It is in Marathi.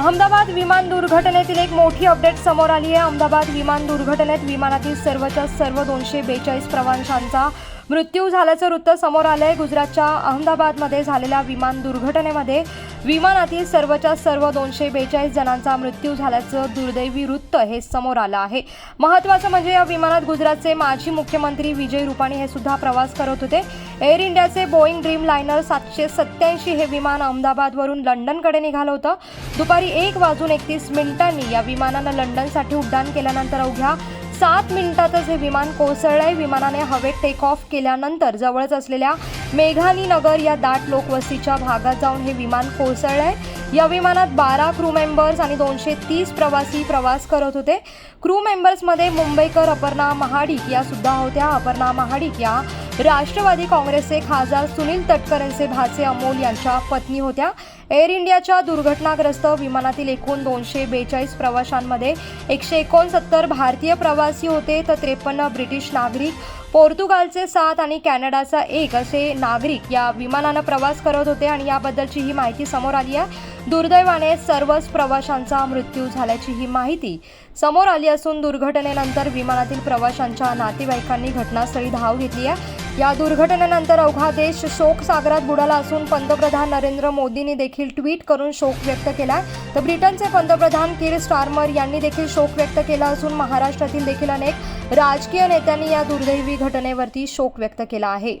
अहमदाबाद विमान दुर्घटनेतील एक मोठी अपडेट समोर आली आहे. अहमदाबाद विमान दुर्घटनेत विमानातील सर्वच्या सर्व दोनशे बेचाळीस प्रवाशांचा मृत्यू झाल्याचं वृत्त समोर आलं आहे गुजरातच्या अहमदाबादमध्ये झालेल्या विमान दुर्घटनेमध्ये विमानातील सर्वच्या सर्व दोनशे बेचाळीस जणांचा मृत्यू झाल्याचं दुर्दैवी वृत्त हे समोर आलं आहे. महत्त्वाचं म्हणजे या विमानात गुजरातचे माजी मुख्यमंत्री विजय रुपाणी हे सुद्धा प्रवास करत होते. एअर इंडियाचे बोईंग ड्रीम लायनर सातशे सत्याऐंशी हे विमान अहमदाबादवरून लंडनकडे निघालं होतं. दुपारी एक वाजून एकतीस मिनिटांनी या विमानानं लंडनसाठी उड्डाण केल्यानंतर अवघ्या सात मिनिटातच हे विमान कोसळलंय. विमानाने हवेत टेक ऑफ केल्यानंतर जवळच असलेल्या मेघानी नगर या दाट लोकवस्तीच्या भागात जाऊन हे विमान कोसळलंय. या विमानात बारा क्रू मेंबर्स आणि दोनशे तीस प्रवासी प्रवास करत होते. क्रू मेंबर्समध्ये मुंबईकर अपर्णा महाडिक या सुद्धा होत्या. अपर्णा महाडिक या राष्ट्रवादी काँग्रेसचे खासदार सुनील तटकरेंचे यांचे भाचे अमोल यांच्या पत्नी होत्या. एअर इंडियाच्या दुर्घटनाग्रस्त विमानातील एकूण दोनशे बेचाळीस प्रवाशांमध्ये एकशे एकोणसत्तर भारतीय प्रवासी होते तर त्रेपन्न ब्रिटिश नागरिक पोर्तुगालचे सात आणि कॅनडाचा एक असे नागरिक या विमानानं प्रवास करत होते आणि याबद्दलची ही माहिती समोर आली आहे. दुर्दैवाने सर्वच प्रवाशांचा मृत्यू झाल्याची ही माहिती समोर आली असून दुर्घटनेनंतर विमानातील प्रवाशांच्या नातेवाईकांनी घटनास्थळी धाव घेतली आहे. या दुर्घटनेनंतर अवघा देश शोकसागरात बुडाला असून पंतप्रधान नरेंद्र मोदींनी देखील ट्विट करून शोक व्यक्त केला. तर ब्रिटनचे पंतप्रधान किर स्टार्मर यांनी देखील शोक व्यक्त केला असून महाराष्ट्रातील देखील अनेक राजकीय नेत्यांनी या दुर्दैवी घटनेवरती शोक व्यक्त केला आहे.